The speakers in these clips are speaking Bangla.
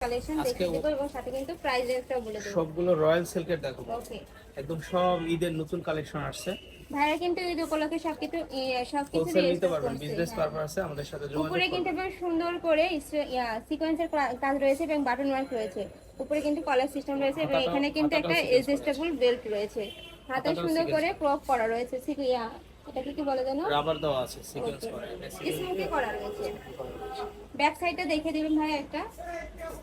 কালেকশন দেখিয়ে ও- এবং সাথে কিন্তু প্রাইস রেঞ্জটাও বলে দেবো। সবগুলো রয়্যাল সিল্কের দেখো। ওকে একদম সব ঈদের নতুন কালেকশন আসছে। ভাইরা কিন্তু ঈদ উপলক্ষে সবকিছু সবকিছু নিতে পারবেন বিজনেস হ্যাঁ। পারপাসে আমাদের সাথে যোগাযোগ উপরে কিন্তু বেশ সুন্দর করে সিকোয়েন্সের কাজ রয়েছে এবং বাটন ওয়ার্ক রয়েছে। উপরে কিন্তু কলার সিস্টেম রয়েছে এবং এখানে কিন্তু একটা এডজাস্টেবল বেল্ট রয়েছে। হাতে সুন্দর করে ক্রপ করা রয়েছে ঠিক ইয়া এটাকে কি বলে জানো রাবার দেওয়া আছে সিকোয়েন্স করা রয়েছে। ব্যাক সাইডটা দেখে দিবেন ভাই একটা।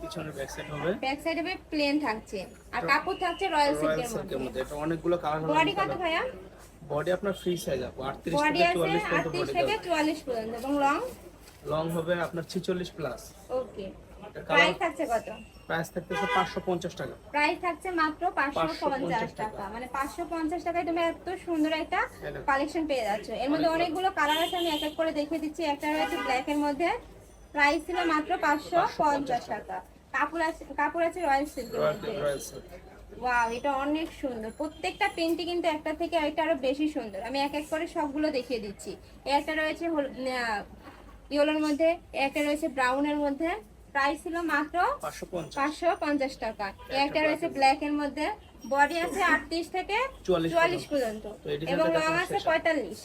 পিছনের ব্যাক সাইড হবে। ব্যাক সাইডে প্লেন থাকছে। আর কাপড় থাকছে রয়্যাল সিল্কের মধ্যে। এটা অনেকগুলো কালার বডি কত ভাইয়া? বডি আপনার ফ্রি সাইজ আপু 38 থেকে 44 পর্যন্ত বডি থেকে চুয়াল্লিশ পর্যন্ত। এবং লং লং হবে আপনার 46 প্লাস ওকে প্রাইস থাকছে কত? প্রাইস থাকতেছে 550 টাকা। প্রাইস থাকছে মাত্র পাঁচশো 550 পঞ্চাশ টাকা। মানে পাঁচশো পঞ্চাশ টাকায় তুমি এত সুন্দর একটা কালেকশন পেয়ে যাচ্ছ। এর মধ্যে অনেকগুলো। কালার আছে আমি এক এক করে দেখিয়ে দিচ্ছি। একটা রয়েছে ব্ল্যাক এর মধ্যে। প্রাইস ছিল মাত্র পাঁচশো পঞ্চাশ টাকা। কাপড় আছে কাপড় আছে রয়্যাল সিল্কের মধ্যে। ওয়াও এটা অনেক সুন্দর। প্রত্যেকটা পেন্টই কিন্তু একটা থেকে আরেকটা আরও বেশি সুন্দর। আমি এক এক করে সবগুলো দেখিয়ে দিচ্ছি। একটা রয়েছে ইয়েলোর মধ্যে একটা রয়েছে ব্রাউনের মধ্যে। প্রাইস ছিল মাত্র পাঁচশো পঞ্চাশ। টাকা। একটা রয়েছে ব্ল্যাক এর মধ্যে। বডি আছে আটত্রিশ থেকে চুয়াল্লিশ পর্যন্ত। এবং লং আছে পঁয়তাল্লিশ।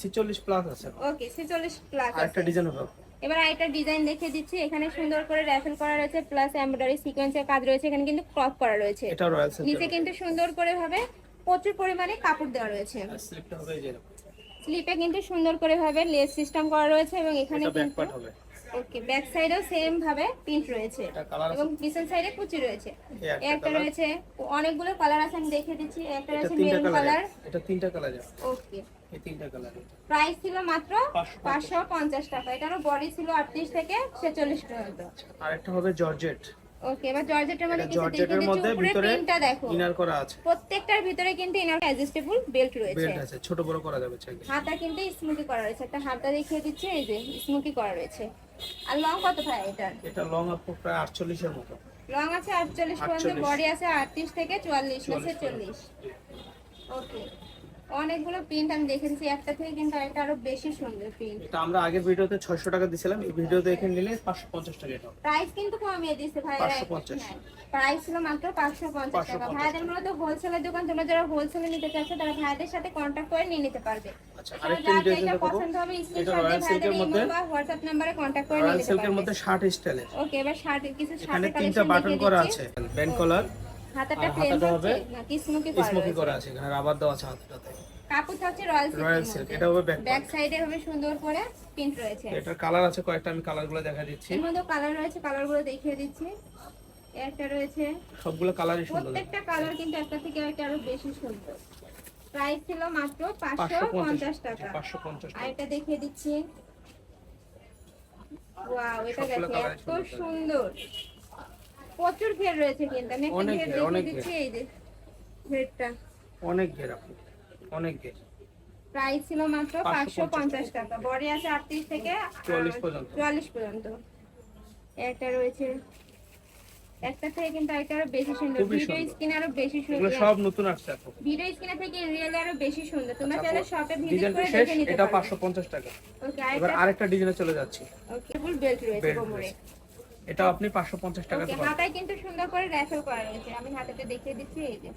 46 প্লাস আছে। ওকে ছেচল্লিশ প্লাস আরেকটা ডিজাইন হবে। এবার আরেকটা ডিজাইন দেখিয়ে দিচ্ছি। এখানে সুন্দর করে র্যাফেল করা রয়েছে প্লাস এমব্রয়ডারি সিকোয়েন্সের কাজ রয়েছে এখানে কিন্তু ক্রপ করা রয়েছে। নিচে কিন্তু সুন্দর করে ভাবে প্রচুর পরিমাণে কাপড় দেওয়া রয়েছে। স্লিপে কিন্তু সুন্দর করে ভাবে লেস সিস্টেম করা রয়েছে এবং এখানে কিন্তু ওকে ব্যাক সাইডেও সেম ভাবে প্রিন্ট রয়েছে এবং পিছন সাইডে কুচি রয়েছে। একটা রয়েছে অনেকগুলো কালার আছে আমি দেখিয়ে দিচ্ছি। একটা রয়েছে মেরুন কালার এটা তিনটা কালার ওকে এই তিনটা কালার প্রাইস ছিল মাত্র 550 পাঁচশো পঞ্চাশ টাকা। এটারও বডি ছিল আটত্রিশ থেকে ছেচল্লিশ পর্যন্ত। আরেকটা হবে জর্জেট ওকে এবার জর্জেটের মধ্যে কিছু জর্জেটের মধ্যে ভিতরে দেখো। ইনার করা আছে। প্রত্যেকটার ভিতরে কিন্তু ইনার অ্যাডজাস্টেবল বেল্ট রয়েছে। বেল্ট আছে ছোট বড় করা যাবে চাইলে হাতা কিন্তু স্মোকি করা রয়েছে। একটা হাতা দেখিয়ে দিচ্ছি এই যে স্মোকি করা রয়েছে। আর লং কত ভাই এটা? লং আপ প্রায় 48 এর মতো। লং আছে আটচল্লিশ পর্যন্ত বডি আছে আটত্রিশ থেকে চুয়াল্লিশ না 44 ওকে অনেকগুলো প্রিন্ট আমি দেখেছি একটা থেকে কিন্তু একটা আরও বেশি সুন্দর প্রিন্ট এটা আমরা আগের ভিডিওতে 600 টাকা দিছিলাম এই ভিডিওতে এখানে নিলে 550 টাকা এটা প্রাইস কিন্তু কমিয়ে দিচ্ছে ভাই 550 প্রাইস ছিল মাত্র পাঁচশো পঞ্চাশ টাকা। ভাইদের মূলত হোলসেলের দোকান তোমরা যারা হোলসেলে নিতে চাচ্ছ তারা ভাইদের সাথে কন্ট্যাক্ট করে নিয়ে নিতে পারবে। আচ্ছা আরেকটা যেটা পছন্দ হবে স্ক্রিনশট দিয়ে ভাইদের সিল্কের মধ্যে। বা হোয়াটসঅ্যাপ নাম্বারে কন্ট্যাক্ট করে নিতে সিল্কের পারবে। মধ্যে শার্ট স্টাইলের ওকে এবার শার্ট কিছু এখানে শার্টের তিনটা বাটন করা আছে। ব্যান্ড কলার হাতাটা প্লেন হবে নাকি স্মোকি করা স্মোকি করা আছে এখানে রাবার দেওয়া আছে হাতটাতে। কাপড় থাকছে রয়্যাল রয়্যাল সিল্ক এটা হবে ব্যাক ব্যাক সাইডে হবে সুন্দর করে প্রিন্ট রয়েছে। এটার কালার আছে কয়েকটা আমি কালারগুলো দেখা দিচ্ছি। এর মধ্যে কালার রয়েছে কালারগুলো দেখিয়ে দিচ্ছি। একটা রয়েছে। সবগুলো কালারই সুন্দর। প্রত্যেকটা কালার কিন্তু একটা থেকে একটা আরও বেশি সুন্দর। প্রাইস ছিল মাত্র পাঁচশো পঞ্চাশ। 550 টাকা। 550 আর এটা দেখিয়ে দিচ্ছি। ওয়াও এটা সবগুলো দেখো এত সুন্দর। প্রচুর ঘের রয়েছে কিন্তু আমি একটা ঘের দেখিয়ে দিচ্ছি এই যে ঘেরটা অনেক ঘের আপু অনেক ঘের প্রাইস ছিল মাত্র 550 টাকা। বডি আছে আটত্রিশ থেকে চুয়াল্লিশ পর্যন্ত। চুয়াল্লিশ পর্যন্ত। একটা রয়েছে একটা থেকে কিন্তু একটা আরও বেশি সুন্দর ভিডিও। স্ক্রিন আরও বেশি সুন্দর। সব নতুন আসছে আপু। ভিডিও স্ক্রিনে থেকে রিয়েল আরও বেশি সুন্দর। তোমরা চাইলে শপে ভিজিট করে দেখে নিতে এটা 550 টাকা। ওকে এবার আরেকটা আরেকটা ডিজাইনে চলে যাচ্ছি। ওকে ফুল বেল্ট রয়েছে কোমরে। এটা আপনি 550 টাকাতে ওকে পাবেন হাতায় কিন্তু সুন্দর করে র্যাফেল করা রয়েছে। আমি হাতাতে দেখিয়ে দিচ্ছি এই যে।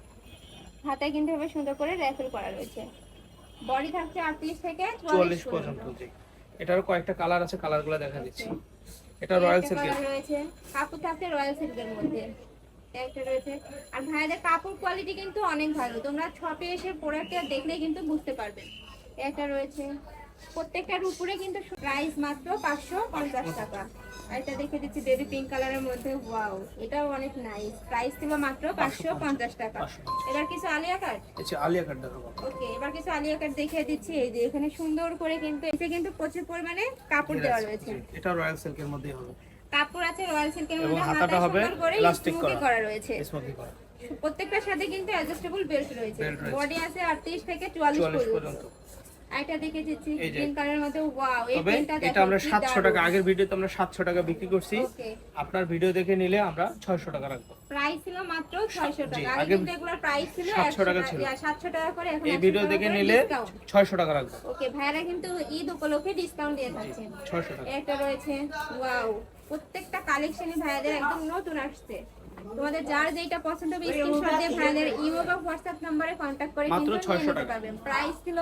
হাতায় কিন্তু হবে সুন্দর করে র্যাফেল করা রয়েছে। বডি থাকছে 38 থেকে 44 44 পর্যন্ত। এটারও কয়েকটা কালার আছে কালারগুলো দেখা দিচ্ছি। এটা রয়্যাল colour রয়েছে। কাপড় থাকছে রয়্যাল সিল্কের মধ্যে। একটা রয়েছে। আর ভাইদের কাপড় কোয়ালিটি কিন্তু অনেক ভালো। তোমরা শপে এসে প্রোডাক্টটা দেখলে কিন্তু বুঝতে পারবে। একটা রয়েছে। প্রত্যেকটার উপরে কিন্তু প্রাইস মাত্র পাঁচশো পঞ্চাশ টাকা। এটা দেখে দিচ্ছি বেবি পিঙ্ক কালারের মধ্যে ওয়াও এটাও অনেক নাইস প্রাইস ছিল মাত্র পাঁচশো পঞ্চাশ টাকা। এবার কিছু আলিয়া কাট আলিয়া কাট ওকে এবার কিছু আলিয়া কাট দেখিয়ে দিচ্ছি। এই যে এখানে সুন্দর করে কিন্তু এতে কিন্তু প্রচুর পরিমাণে কাপড় দেওয়া রয়েছে। এটা রয়্যাল সিল্কের মধ্যেই হবে। কাপড় আছে রয়্যাল সিল্কের মধ্যে হাতাটা হবে সুন্দর করে রয়েছে। স্মোকি করা। প্রত্যেকটার সাথে কিন্তু অ্যাডজাস্টেবল বেল্ট রয়েছে। বডি আছে 38 থেকে 44 44 পর্যন্ত। পর্যন্ত এটা দেখে দিচ্ছি এই যে। গ্রিন কালারের মধ্যে ওয়াও এই তবে দেখো এটা আমরা 700 টাকা আগের ভিডিওতে আমরা 700 টাকা বিক্রি করছি। আপনার ভিডিও দেখে নিলে আমরা 600 টাকা রাখব। প্রাইস ছিল মাত্র 600 টাকা। জি, আগে আগে কিন্তু এগুলোর প্রাইস ছিল 700 টাকা ছিল। 700 টাকা করে এখন এই ভিডিও দেখে নিলে discount। 600 টাকা রাখব। ওকে ভাইরা কিন্তু ঈদ উপলক্ষে ডিসকাউন্ট দিয়ে থাকছেন 600 টাকা। একটা রয়েছে ওয়াও প্রত্যেকটা কালেকশনই ভাইয়াদের একদম নতুন আসছে। তোমাদের যার যেটা পছন্দ হবে স্ক্রিনশট দিয়ে ভাইয়াদের ইমো বা হোয়াটসঅ্যাপ নম্বরে কন্ট্যাক্ট করে মাত্র কিন্তু নিতে। পারবেন। প্রাইস ছিল